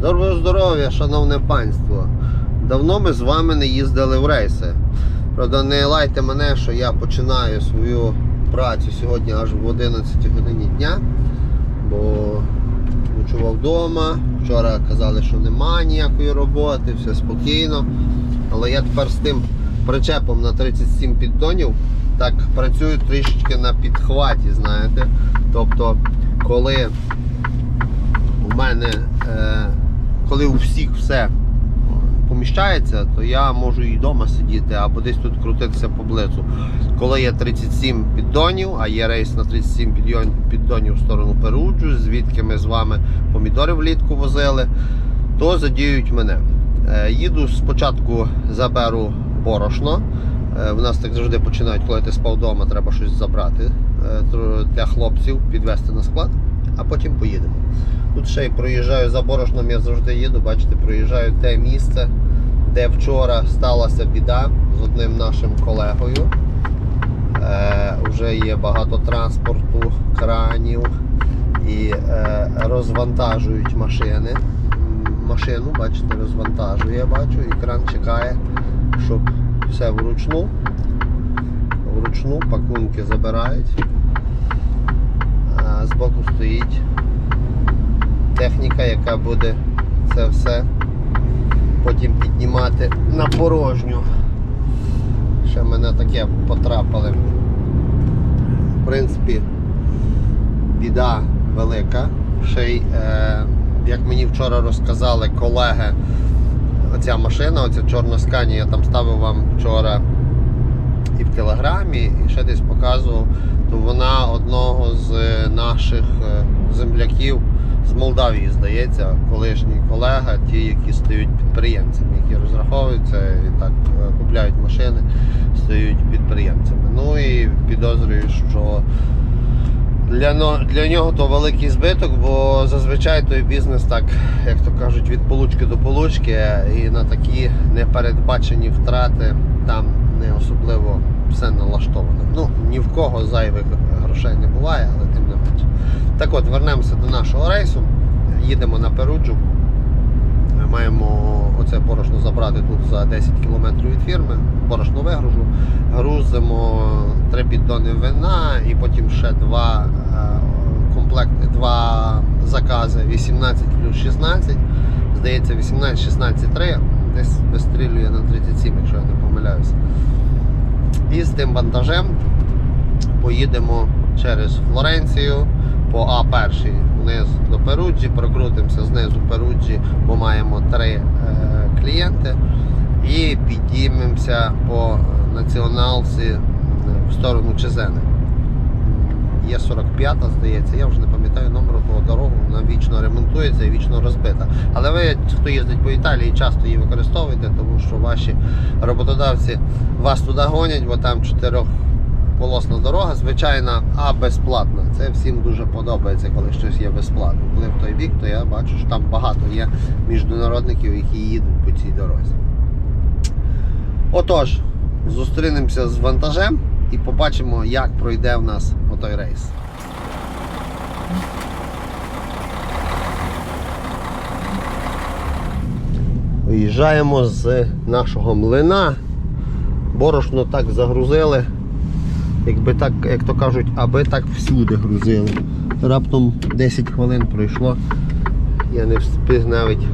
Доброго здоров'я, шановне панство. Давно ми з вами не їздили в рейси. Правда, не лайте мене, що я починаю свою працю сьогодні аж в 11 годині дня, бо ночував вдома. Вчора казали, що немає ніякої роботи, все спокійно. Але я тепер з тим причепом на 37 піддонів так працюю трішечки на підхваті, знаєте. Тобто, коли у мене, е, коли у всіх все поміщається, то я можу і вдома сидіти або десь тут крутитися поблизу. Коли є 37 піддонів, а є рейс на 37 піддонів в сторону Перуджу, звідки ми з вами помідори влітку возили, то задіють мене. Е, Їду спочатку заберу борошно. Е, В нас так завжди починають, коли ти спав вдома, треба щось забрати е, для хлопців, підвезти на склад, а потім поїдемо. Тут ще й проїжджаю за борошном, я завжди їду, бачите, проїжджаю те місце, де вчора сталася біда з одним нашим колегою. Е, вже є багато транспорту, кранів і е, розвантажують машини. Машину, бачите, розвантажує, бачу, і кран чекає, щоб все вручну. Вручну пакунки забирають. Збоку стоїть техніка, яка буде це все потім піднімати на порожню. Ще мене таке потрапили. В принципі, біда велика. Ще й, е, як мені вчора розказали колеги, оця машина, оця чорна скані, я там ставив вам вчора і в телеграмі, і ще десь показував, то вона одного з наших е, земляків з Молдавії, здається, колишній колега, ті, які стають підприємцями, які розраховуються і так е, купляють машини, стають підприємцями. Ну і підозрюю, що для, для нього то великий збиток, бо зазвичай той бізнес так, як то кажуть, від получки до получки, і на такі непередбачені втрати там не особливо все налаштовано. Ну, ні в кого зайвих грошей не буває, але тим не менше. Так от, вернемося до нашого рейсу. Їдемо на Перуджу. Маємо оце борошно забрати тут за 10 км від фірми. Борошно вигружу. Грузимо три піддони вина і потім ще два е, комплекти, два закази 18 плюс 16. Здається, 18, 16, 3. Десь вистрілює на 37, якщо я не помиляюся. І з тим вантажем поїдемо через Флоренцію по А1 вниз до Перуджі, прокрутимося знизу Перуджі, бо маємо три е, клієнти. І підіймемося по націоналці в сторону Чезени. Є 45-та, здається, я вже не пам'ятаю номеру того дорогу, вона вічно ремонтується і вічно розбита. Але ви, хто їздить по Італії, часто її використовуєте, тому що ваші роботодавці вас туди гонять, бо там чотирьохполосна дорога, звичайна, а безплатна. Це всім дуже подобається, коли щось є безплатно. Коли в той бік, то я бачу, що там багато є міжнародників, які їдуть по цій дорозі. Отож, зустрінемося з вантажем і побачимо, як пройде в нас отой рейс. Виїжджаємо з нашого млина. Борошно так загрузили, якби так, як то кажуть, аби так всюди грузили. Раптом 10 хвилин пройшло. Я не встиг навіть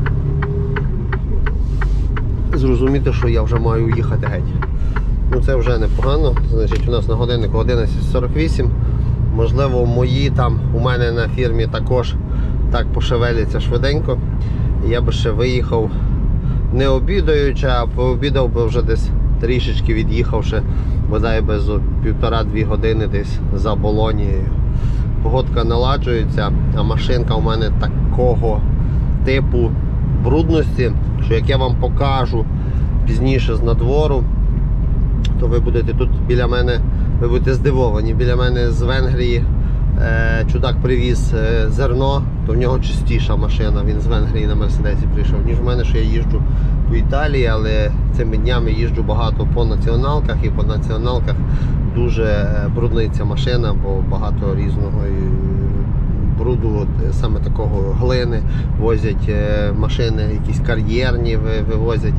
зрозуміти, що я вже маю їхати геть. Ну це вже непогано. Значить, у нас на годиннику 11.48. Можливо, мої там у мене на фірмі також так пошевеляться швиденько. Я би ще виїхав не обідаючи, а пообідав би вже десь трішечки від'їхавши, бодай би за півтора-дві години десь за Болонією. Погодка наладжується, а машинка у мене такого типу брудності, що як я вам покажу пізніше з надвору, то ви будете тут біля мене, ви будете здивовані. Біля мене з Венгрії е, чудак привіз е, зерно, то в нього чистіша машина. Він з Венгрії на Мерседесі прийшов, ніж в мене, що я їжджу по Італії, але цими днями їжджу багато по націоналках і по націоналках дуже е, брудниться машина, бо багато різного бруду, от, е, саме такого глини, возять е, машини, якісь кар'єрні ви- вивозять.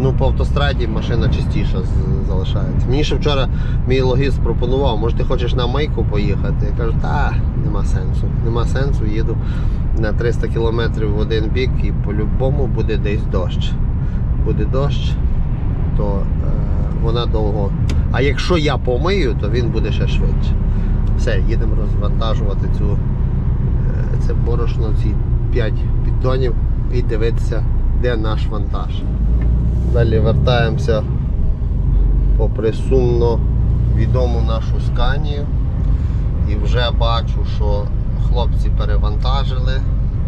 Ну, по автостраді машина чистіша з- залишається. Мені ще вчора мій логіст пропонував, може ти хочеш на майку поїхати? Я кажу, та нема сенсу. Нема сенсу, їду на 300 км в один бік і по-любому буде десь дощ. Буде дощ, то е, вона довго. А якщо я помию, то він буде ще швидше. Все, їдемо розвантажувати цю, е, це борошно, ці 5 піддонів і дивитися, де наш вантаж. Далі вертаємося попри сумно відому нашу сканію. І вже бачу, що хлопці перевантажили,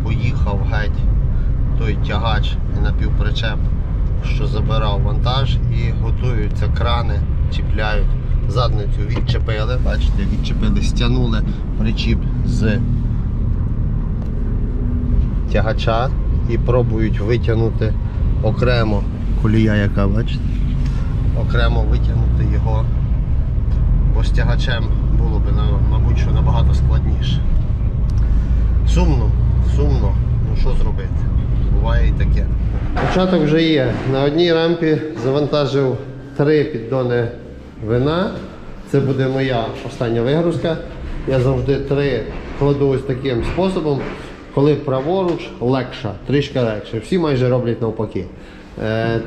поїхав геть той тягач і напівпричеп, що забирав вантаж, і готуються крани, чіпляють. Задницю відчепили, бачите, відчепили, стягнули причіп з тягача і пробують витягнути окремо колія, яка бачите, окремо витягнути його, бо з тягачем було б, мабуть, що набагато складніше. Сумно, сумно, ну що зробити? Буває і таке. Початок вже є. На одній рампі завантажив три піддони вина. Це буде моя остання вигрузка. Я завжди три кладу ось таким способом. Коли праворуч легша, трішки легше. Всі майже роблять навпаки.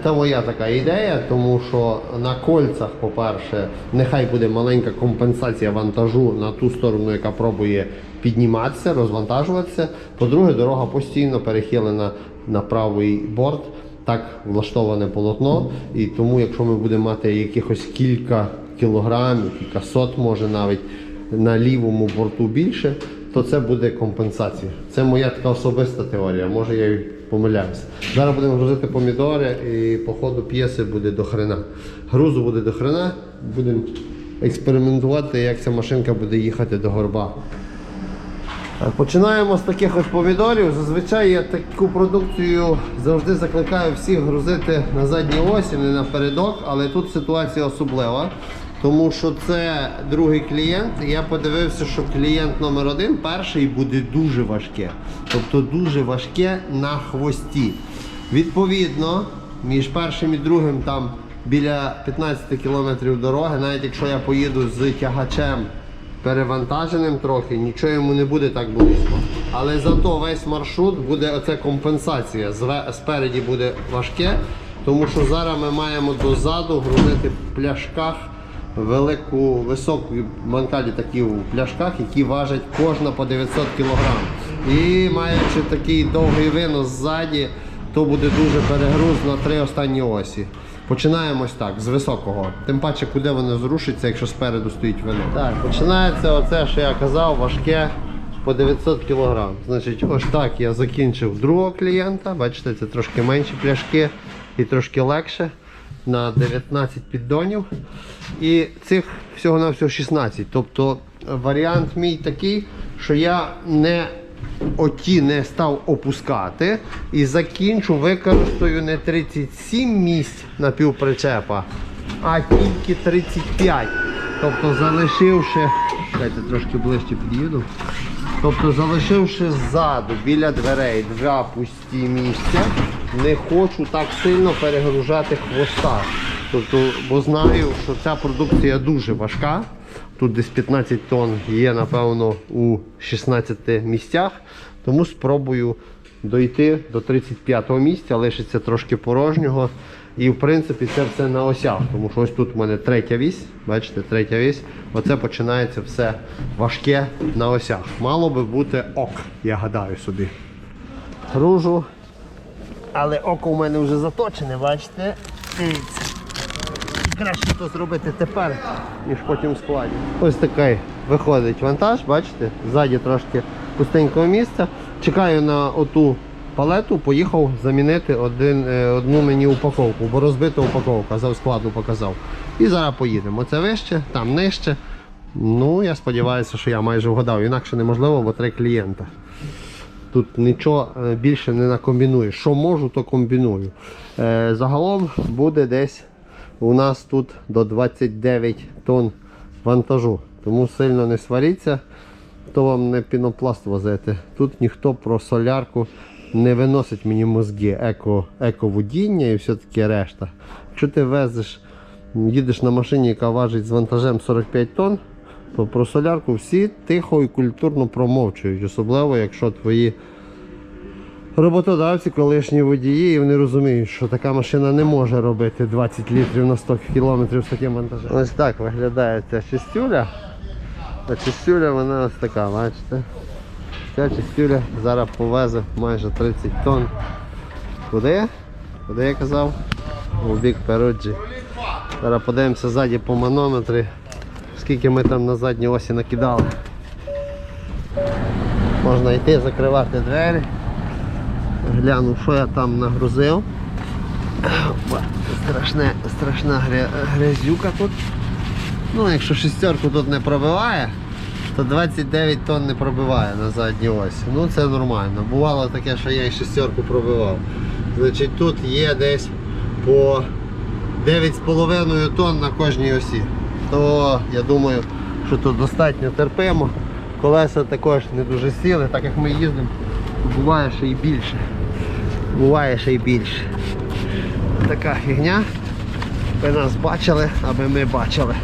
Це моя така ідея, тому що на кольцах, по-перше, нехай буде маленька компенсація вантажу на ту сторону, яка пробує підніматися, розвантажуватися. По-друге, дорога постійно перехилена на правий борт. Так влаштоване полотно, і тому, якщо ми будемо мати якихось кілька кілограмів, кілька сот, може навіть на лівому борту більше, то це буде компенсація. Це моя така особиста теорія, може я помиляюся. Зараз будемо грузити помідори і по ходу п'єси буде до хрена. Грузу буде до хрена, будемо експериментувати, як ця машинка буде їхати до горба. Починаємо з таких ось помідорів. Зазвичай я таку продукцію завжди закликаю всіх грузити на задній осі, не напередок, але тут ситуація особлива. Тому що це другий клієнт. Я подивився, що клієнт номер один перший буде дуже важке. Тобто дуже важке на хвості. Відповідно, між першим і другим там біля 15 кілометрів дороги, навіть якщо я поїду з тягачем перевантаженим трохи, нічого йому не буде так близько. Але зато весь маршрут буде оця компенсація. Спереді буде важке, тому що зараз ми маємо дозаду грузити в пляшках велику, високу манкалі такі в пляшках, які важать кожна по 900 кг. І маючи такий довгий винос ззаді, то буде дуже перегруз на три останні осі. Починаємо ось так, з високого. Тим паче, куди воно зрушиться, якщо спереду стоїть вино. Так, починається оце, що я казав, важке по 900 кг. Значить, ось так я закінчив другого клієнта. Бачите, це трошки менші пляшки і трошки легше. На 19 піддонів. І цих всього на всього 16. Тобто варіант мій такий, що я не оті не став опускати і закінчу, використаю не 37 місць на півпричепа, а тільки 35. Тобто залишивши, дайте трошки ближче під'їду. Тобто залишивши ззаду біля дверей два пусті місця, не хочу так сильно перегружати хвоста. Тобто, бо знаю, що ця продукція дуже важка. Тут десь 15 тонн є, напевно, у 16 місцях. Тому спробую дойти до 35-го місця, лишиться трошки порожнього. І в принципі це все на осях, тому що ось тут у мене третя вісь, бачите, третя вісь. Оце починається все важке на осях. Мало би бути ок, я гадаю собі. Гружу. Але око у мене вже заточене, бачите? Дивіться. Краще то зробити тепер, ніж потім в складі. Ось такий виходить вантаж, бачите? Ззаді трошки пустенького місця. Чекаю на оту палету, поїхав замінити один, е, одну мені упаковку, бо розбита упаковка, за складу показав. І зараз поїдемо. Оце вище, там нижче. Ну, я сподіваюся, що я майже вгадав. Інакше неможливо, бо три клієнта. Тут нічого е, більше не накомбінуєш. Що можу, то комбіную. Е, Загалом буде десь у нас тут до 29 тонн вантажу. Тому сильно не сваріться. то вам не пінопласт возити. Тут ніхто про солярку не виносить мені мозги, еко, еководіння і все таке решта. Якщо ти везеш, їдеш на машині, яка важить з вантажем 45 тонн, то про солярку всі тихо і культурно промовчують, особливо якщо твої роботодавці, колишні водії, і вони розуміють, що така машина не може робити 20 літрів на 100 кілометрів з таким вантажем. Ось так виглядає ця чистюля. А чистюля вона ось така, бачите? Ця чистюля зараз повезе майже 30 тонн. Куди? Куди я казав? У бік Перуджі. Зараз подивимося ззаді по манометрі, скільки ми там на задній осі накидали. Можна йти, закривати двері. Гляну, що я там нагрузив. Страшне, страшна грязюка тут. Ну, якщо шістерку тут не пробиває, то 29 тонн не пробиває на задній осі. Ну це нормально. Бувало таке, що я і шістерку пробивав. Значить тут є десь по 9,5 тонн на кожній осі. То я думаю, що тут достатньо терпимо. Колеса також не дуже сіли, так як ми їздимо, буває ще й більше. Буває ще й більше. Така фігня. Ви нас бачили, аби ми бачили.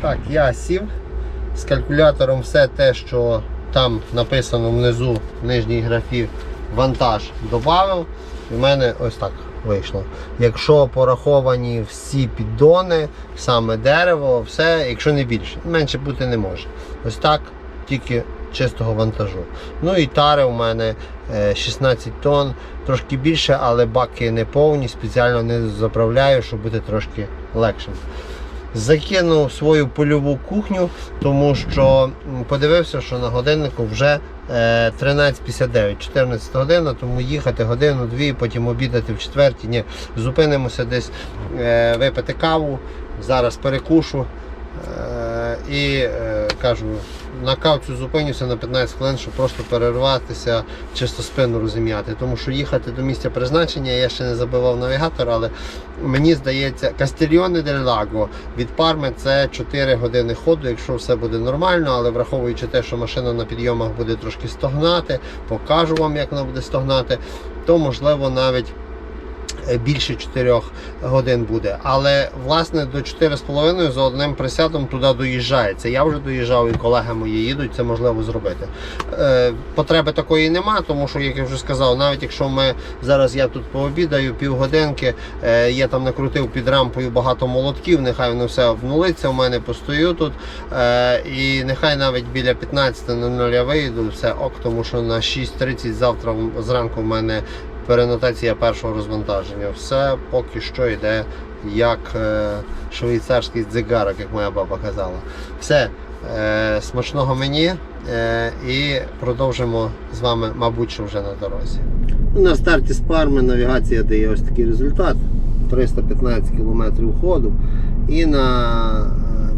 Так, я сів з калькулятором все те, що там написано внизу в нижній графі вантаж додав. І в мене ось так вийшло. Якщо пораховані всі піддони, саме дерево, все, якщо не більше, менше бути не може. Ось так, тільки чистого вантажу. Ну і тари у мене е, 16 тонн, трошки більше, але баки не повні, спеціально не заправляю, щоб бути трошки легшим. Закинув свою польову кухню, тому що подивився, що на годиннику вже е, 13.59, 14 година, тому їхати годину-дві, потім обідати в четвертій. Ні, зупинимося десь е, випити каву, зараз перекушу. Е, і е, кажу, на кавцю зупинюся на 15 хвилин, щоб просто перерватися, чисто спину розім'яти. Тому що їхати до місця призначення я ще не забивав навігатор, але мені здається, Кастильйоне дель Лаго від Парми це 4 години ходу, якщо все буде нормально, але враховуючи те, що машина на підйомах буде трошки стогнати, покажу вам, як вона буде стогнати, то можливо навіть більше 4 годин буде. Але власне до 4,5 за одним присядом туди доїжджається. Я вже доїжджав і колеги мої їдуть, це можливо зробити. Е, потреби такої нема, тому що, як я вже сказав, навіть якщо ми зараз я тут пообідаю півгодинки, е, я там накрутив під рампою багато молотків, нехай воно все обнулиться, у мене постою тут. Е, і нехай навіть біля 15.00 я вийду, все ок, тому що на 6.30 завтра зранку в мене перенотація першого розвантаження. Все поки що йде як е, швейцарський дзигарок, як моя баба казала. Все, е, смачного мені е, і продовжимо з вами, мабуть, що вже на дорозі. На старті з парми навігація дає ось такий результат. 315 км ходу. І на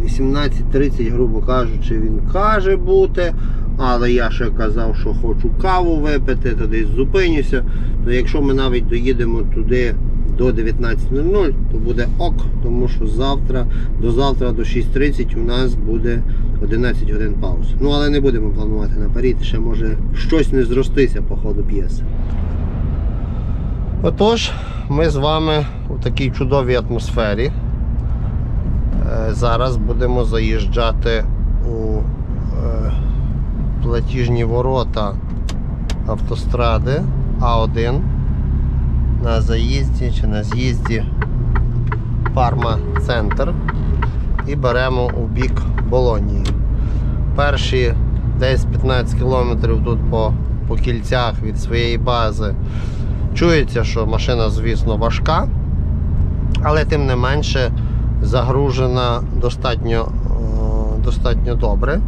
е, 18.30, грубо кажучи, він каже бути. Але я ще казав, що хочу каву випити, десь зупинюся. То якщо ми навіть доїдемо туди до 19.00, то буде ок, тому що завтра, до завтра до 6.30 у нас буде 11 годин паузи. Ну але не будемо планувати наперед, ще може щось не зростися по ходу п'єси. Отож, ми з вами у такій чудовій атмосфері. Е, Зараз будемо заїжджати платіжні ворота автостради А1 на заїзді чи на з'їзді Парма Центр і беремо у бік Болонії. Перші десь 15 кілометрів тут по, по кільцях від своєї бази. Чується, що машина, звісно, важка, але тим не менше загружена достатньо, е, достатньо добре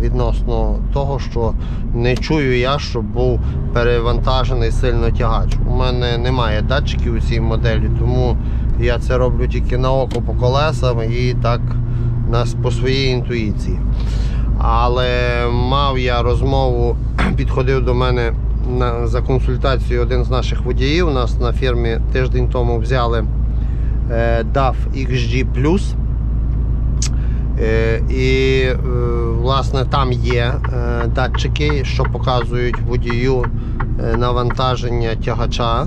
відносно того, що не чую я, щоб був перевантажений сильно тягач. У мене немає датчиків у цій моделі, тому я це роблю тільки на око по колесам і так по своїй інтуїції. Але мав я розмову, підходив до мене на, за консультацією один з наших водіїв. У нас на фірмі тиждень тому взяли е, DAF XG Е, І е, власне там є е, датчики, що показують водію е, навантаження тягача.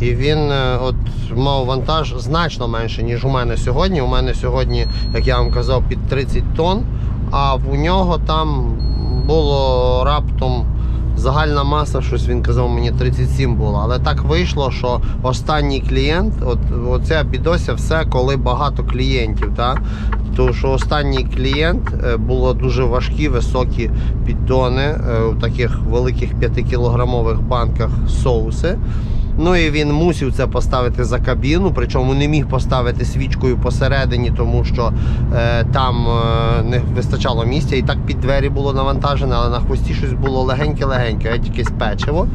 І він е, от мав вантаж значно менше, ніж у мене сьогодні. У мене сьогодні, як я вам казав, під 30 тонн, а в нього там було раптом загальна маса, щось він казав, мені 37 було. Але так вийшло, що останній клієнт, от оце бідося все, коли багато клієнтів. Так? Тому що останній клієнт е, було дуже важкі високі піддони е, у таких великих 5-кілограмових банках соуси. Ну і він мусив це поставити за кабіну, причому не міг поставити свічкою посередині, тому що е, там е, не вистачало місця. І так під двері було навантажене, але на хвості щось було легеньке-легеньке, геть якесь печиво.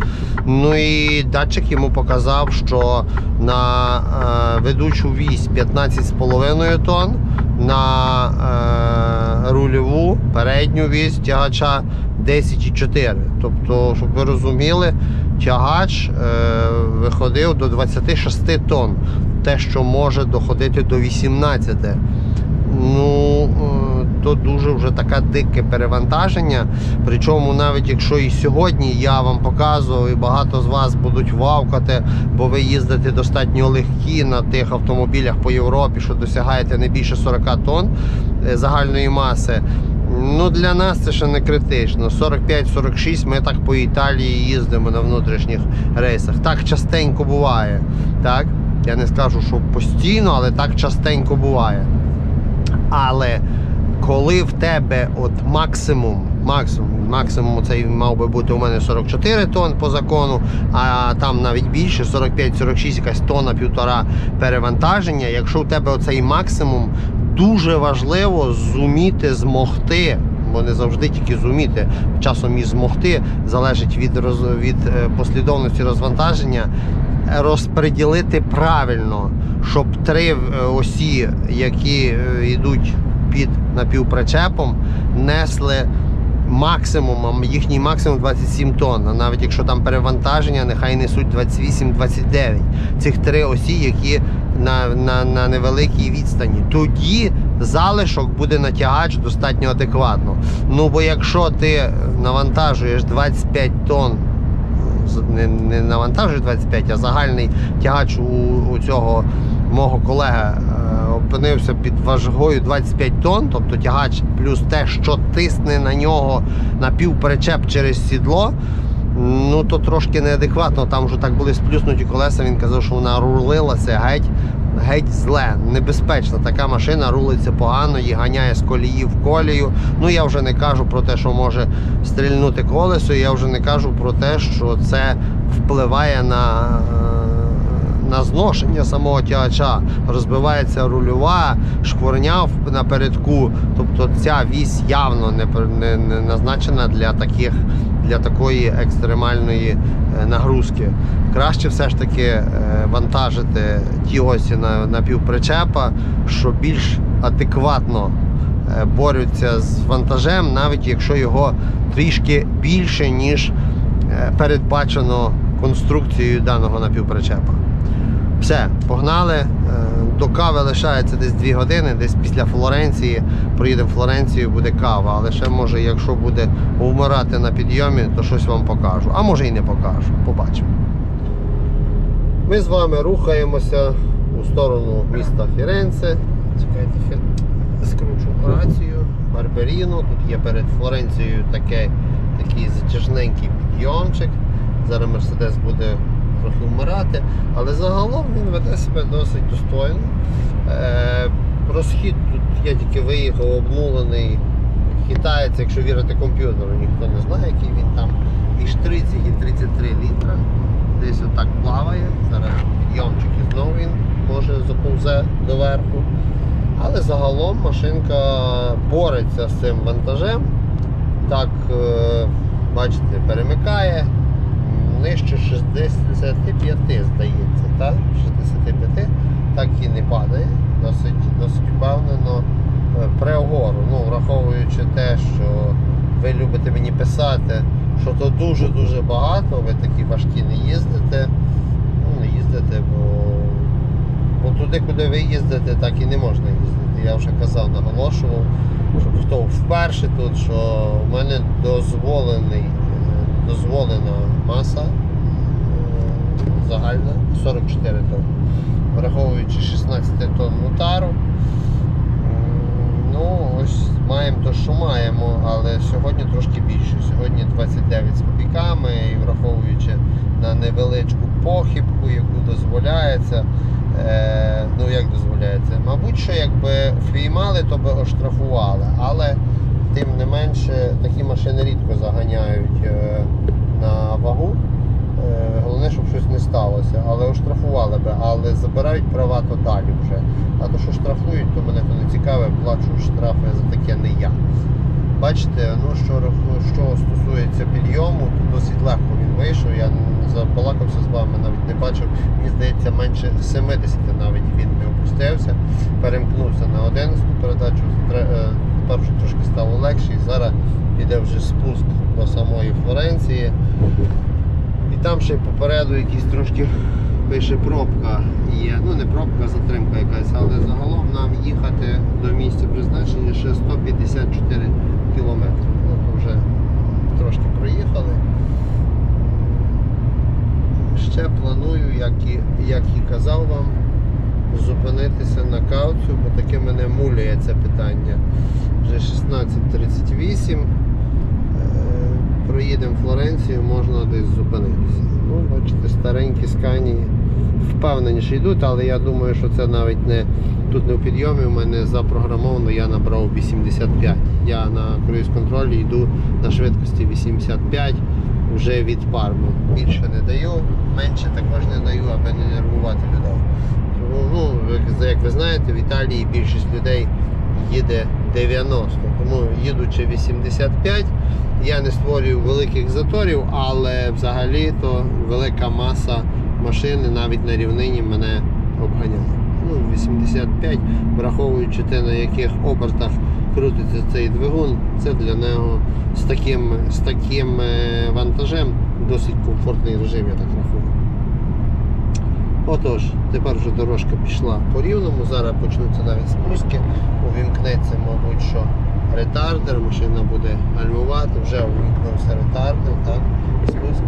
Ну і датчик йому показав, що на е, ведучу вісь 15,5 тонн, на е, рульову передню вісь тягача 10,4. Тобто, щоб ви розуміли, тягач е, виходив до 26 тонн, те, що може доходити до 18. Ну, е, то дуже вже таке дике перевантаження. Причому навіть якщо і сьогодні я вам показував, і багато з вас будуть вавкати, бо ви їздите достатньо легкі на тих автомобілях по Європі, що досягаєте не більше 40 тонн е, загальної маси. Ну, для нас це ще не критично. 45-46 ми так по Італії їздимо на внутрішніх рейсах. Так частенько буває. Так? Я не скажу, що постійно, але так частенько буває. Але коли в тебе от максимум, максимум, максимум цей мав би бути у мене 44 тонн по закону, а там навіть більше 45-46, якась тонна півтора перевантаження. Якщо у тебе оцей максимум, дуже важливо зуміти змогти. Бо не завжди тільки зуміти. Часом і змогти залежить від, роз, від е, послідовності розвантаження розподілити правильно, щоб три е, осі, які е, йдуть під напівпричепом, несли максимум, їхній максимум 27 тонн. А навіть якщо там перевантаження, нехай несуть 28-29. Цих три осі, які на, на, на невеликій відстані. Тоді залишок буде натягач достатньо адекватно. Ну бо якщо ти навантажуєш 25 тонн не, не навантажує 25, а загальний тягач у, у цього мого колеги е, опинився під важгою 25 тонн, тобто тягач плюс те, що тисне на нього на півперечеп через сідло. Ну то трошки неадекватно. Там вже так були сплюснуті колеса. Він казав, що вона рулилася геть. Геть зле, небезпечна. Така машина рулиться погано, її ганяє з колії в колію. Ну я вже не кажу про те, що може стрільнути колесо. Я вже не кажу про те, що це впливає на, е, на зношення самого тягача. Розбивається рульова, шкворня в- напередку. Тобто ця вісь явно не, не, не назначена для таких. Для такої екстремальної е, нагрузки. Краще все ж таки е, вантажити ті осі на, на півпричепа, що більш адекватно е, борються з вантажем, навіть якщо його трішки більше, ніж передбачено конструкцією даного напівпричепа. Все, погнали. Е, До кави лишається десь 2 години, десь після Флоренції. Проїдемо в Флоренцію, буде кава. Але ще може, якщо буде вмирати на підйомі, то щось вам покажу. А може і не покажу. Побачимо. Ми з вами рухаємося у сторону міста Фіренце. Чекайте, скручу рацію. Барберіно. Тут є перед Флоренцією таке, такий затяжненький підйомчик. Зараз Мерседес буде трохи вмирати, але загалом він веде себе досить достойно. Е, розхід тут я тільки виїхав, обнулений. Хитається, якщо вірити комп'ютеру, ніхто не знає, який він там між 30 і 33 літра. Десь отак плаває. Зараз підйомчик і знову він може заповзе доверху. Але загалом машинка бореться з цим вантажем. Так, е, бачите, перемикає нижче 65, здається, так? 65, так і не падає, досить, досить впевнено е, пре вгору. Ну, враховуючи те, що ви любите мені писати, що то дуже-дуже багато, ви такі важкі не їздите. Ну, не їздите, бо, бо туди, куди ви їздите, так і не можна їздити. Я вже казав, наголошував, щоб хто вперше тут, що в мене дозволений, дозволена маса е, загальна 44 тонн. Враховуючи 16 тонн мутару. Ну, ось маємо то, що маємо, але сьогодні трошки більше. Сьогодні 29 з копійками і враховуючи на невеличку похибку, яку дозволяється. Е, ну як дозволяється? Мабуть, що якби впіймали, то би оштрафували. Але тим не менше такі машини рідко заганяють е, на вагу. Е, Головне, щоб щось не сталося, але оштрафували би, але забирають права то далі вже. А то, що штрафують, то мене то не цікаве, плачу штрафи за таке не я. Бачите, ну що, що стосується підйому, то досить легко він вийшов. Я забалакався з вами, навіть не бачив. Мені здається, менше 70 навіть він не опустився. Перемкнувся на 11 передачу. Вже трошки стало легше. І зараз йде вже спуск до самої Флоренції. І там ще попереду якісь трошки пише пробка є. Ну не пробка, а затримка якась, але загалом нам їхати до місця призначення ще 154 кілометри. Ну, то вже трошки проїхали. Ще планую, як і, як і казав вам, зупинитися на кавцю, бо таке мене муляє це питання. Вже 16.38. Е, Проїдемо Флоренцію, можна десь зупинитися. Ну, бачите, старенькі сканії впевненіше йдуть, але я думаю, що це навіть не тут не в підйомі. У мене запрограмовано, я набрав 85. Я на круїз-контролі йду на швидкості 85 вже від парми. Bільше не даю, менше також не даю, аби не нервувати людей. Ну, як- ви знаєте, в Італії більшість людей їде 90. Тому їдучи 85, я не створюю великих заторів, але взагалі то велика маса машини навіть на рівнині мене обганяє. Ну, 85, враховуючи те, на яких обертах крутиться цей двигун, це для нього з таким, з таким е, вантажем досить комфортний режим, я так. Отож, тепер вже дорожка пішла по рівному, зараз почнуться навіть спуски, увімкнеться, мабуть, що ретардер, машина буде гальмувати, вже увімкнувся ретардер, так, спуск,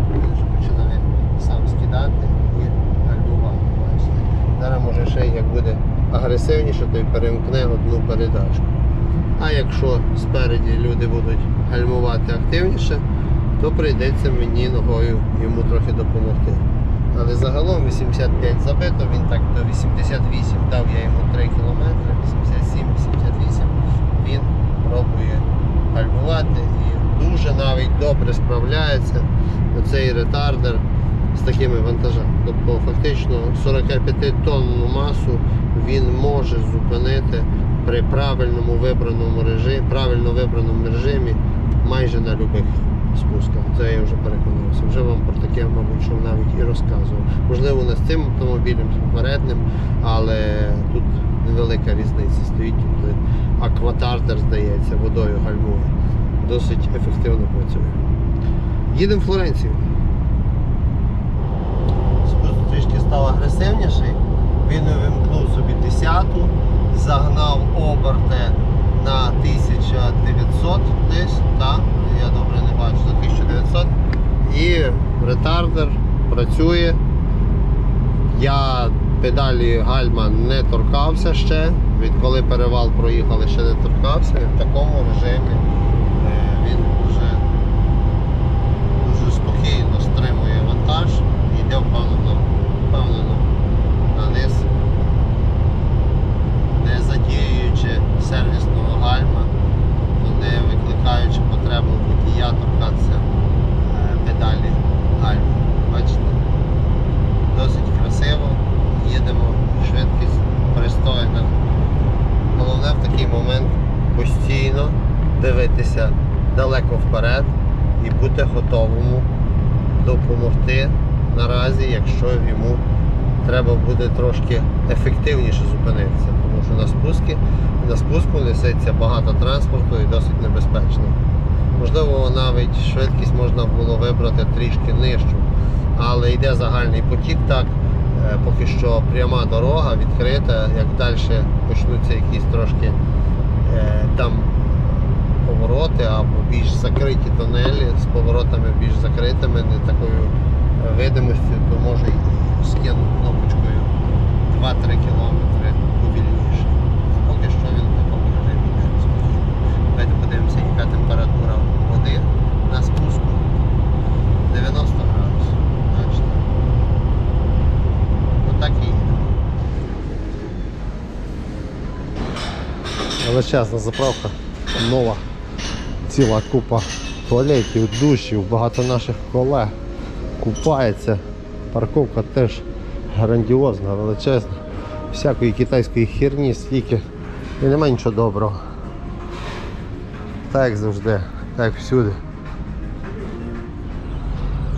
починає сам скидати і гальмувати. Бачите. Зараз може ще як буде агресивніше, то й перемкне одну передачку. А якщо спереді люди будуть гальмувати активніше, то прийдеться мені ногою йому трохи допомогти. Але загалом 85 забито, він так до 88 дав я йому 3 км, 87-88 він пробує гальмувати і дуже навіть добре справляється оцей ретардер з такими вантажами. Тобто фактично 45 тонну масу він може зупинити при правильному вибраному режимі, правильно вибраному режимі майже на будь-яких спусках. Це я вже переконався. Вже вам про таке, мабуть, що навіть і розказував. Можливо, не з цим автомобілем, з попереднім, але тут невелика різниця стоїть. Тут акватардер, здається, водою гальмує. Досить ефективно працює. Їдемо в Флоренцію. Спуск трішки став агресивніший. Він увімкнув собі десяту, загнав оберти на 1900 десь, так? Я добре не бачу, за 1900. І ретардер працює. Я педалі гальма не торкався ще. Відколи перевал проїхали, ще не торкався. В такому режимі е, він вже дуже спокійно стримує вантаж і йде впевнено, впевнено на низ, не задіюючи сервісного гальма, не викликаючи потребу водія торкатися е, педалі гальма. Бачите? Досить красиво, їдемо, швидкість пристойна. Головне в такий момент постійно дивитися далеко вперед і бути готовому допомогти наразі, якщо йому треба буде трошки ефективніше зупинитися. Тому що на спуску, на спуску несеться багато транспорту і досить небезпечно. Можливо, навіть швидкість можна було вибрати трішки нижчу, але йде загальний потік так. Е, Поки що пряма дорога відкрита, як далі почнуться якісь трошки е, там повороти або більш закриті тунелі з поворотами більш закритими, не такою е, видимостю, то може і скину кнопочкою 2-3 кілометри повільніше. Поки що він в такому режимі йде спокійно. Давайте подивимося, яка температура води на спуску. 90 градусів. Бачите? Отак і їде. Величезна заправка, нова, ціла купа туалетів, душів, багато наших колег купається. Парковка теж грандіозна, величезна. Всякої китайської херні, стільки. І немає нічого доброго. Так завжди, так всюди.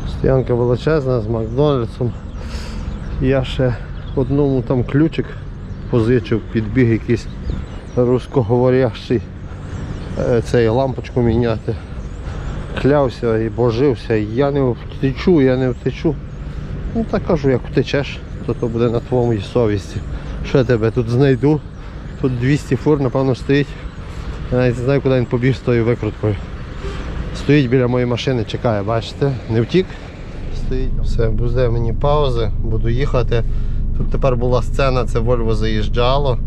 Стоянка величезна з Макдональдсом. Я ще одному там ключик позичив, підбіг якийсь русскоговорящий е, цей лампочку міняти. Клявся і божився, я не втечу, я не втечу. Ну так кажу, як втечеш, то то буде на твоїй совісті. Що я тебе тут знайду? Тут 200 фур, напевно, стоїть. Я навіть не знаю, куди він побіг з тою викруткою. Стоїть біля моєї машини, чекає, бачите? Не втік. Стоїть. Все, буде мені паузи, буду їхати. Тут тепер була сцена, це Вольво заїжджало.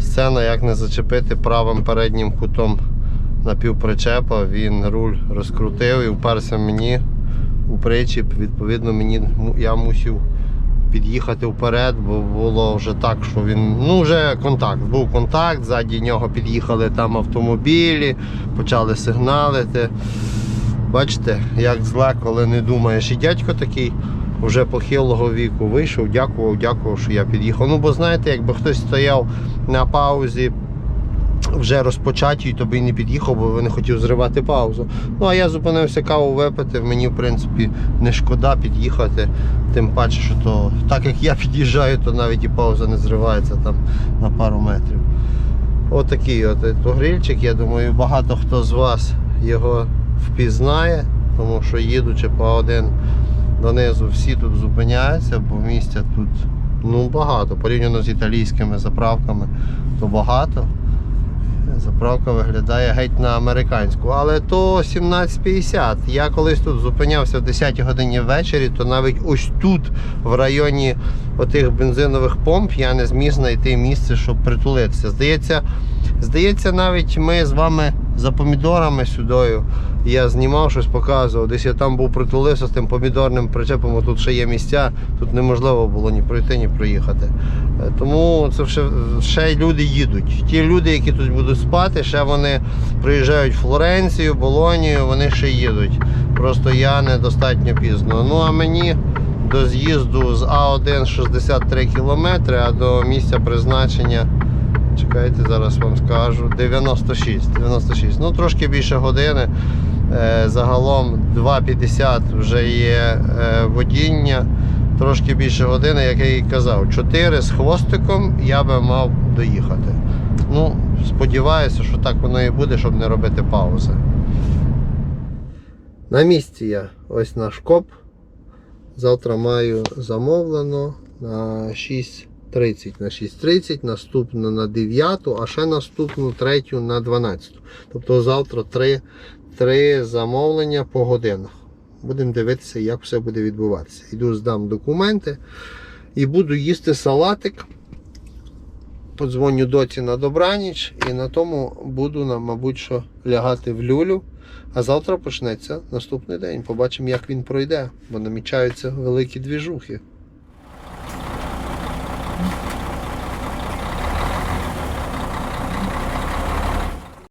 Сцена, як не зачепити правим переднім кутом напівпричепа. Він руль розкрутив і вперся мені у причіп. Відповідно, мені я мусив під'їхати вперед, бо було вже так, що він. Ну, вже контакт. Був контакт, ззаді нього під'їхали там автомобілі, почали сигналити. Бачите, як зле, коли не думаєш. І дядько такий вже похилого віку вийшов, дякував, дякував, що я під'їхав. Ну, бо знаєте, якби хтось стояв на паузі вже би і не під'їхав, бо не хотів зривати паузу. Ну а я зупинився каву випити. Мені, в принципі, не шкода під'їхати. Тим паче, що то так як я під'їжджаю, то навіть і пауза не зривається там на пару метрів. Отакий от е, грильчик, я думаю, багато хто з вас його впізнає, тому що їдучи по один донизу, всі тут зупиняються, бо місця тут ну, багато. Порівняно з італійськими заправками, то багато. Заправка виглядає геть на американську, але то 17.50. Я колись тут зупинявся в 10 годині ввечері, то навіть ось тут, в районі отих бензинових помп, я не зміг знайти місце, щоб притулитися. Здається, здається, навіть ми з вами за помідорами сюдою. Я знімав щось, показував. Десь я там був притулився з тим помідорним причепом, тут ще є місця, тут неможливо було ні пройти, ні проїхати. Е, Тому це ще, ще люди їдуть. Ті люди, які тут будуть спати, ще вони приїжджають в Флоренцію, Болонію, вони ще їдуть. Просто я недостатньо пізно. Ну а мені до з'їзду з А1 63 кілометри, а до місця призначення. Чекайте, зараз вам скажу. 96. 96. Ну, трошки більше години. Е, Загалом 2,50 вже є е, водіння. Трошки більше години, як я і казав. 4 з хвостиком я би мав доїхати. Ну, сподіваюся, що так воно і буде, щоб не робити паузи. На місці я ось наш коп. Завтра маю замовлено на 6.30. На 6.30, наступну на 9, а ще наступну третю на 12. Тобто завтра три, три замовлення по годинах. Будемо дивитися, як все буде відбуватися. Йду здам документи і буду їсти салатик. Подзвоню доці на добраніч і на тому буду, мабуть, що лягати в люлю. А завтра почнеться наступний день. Побачимо, як він пройде, бо намічаються великі двіжухи.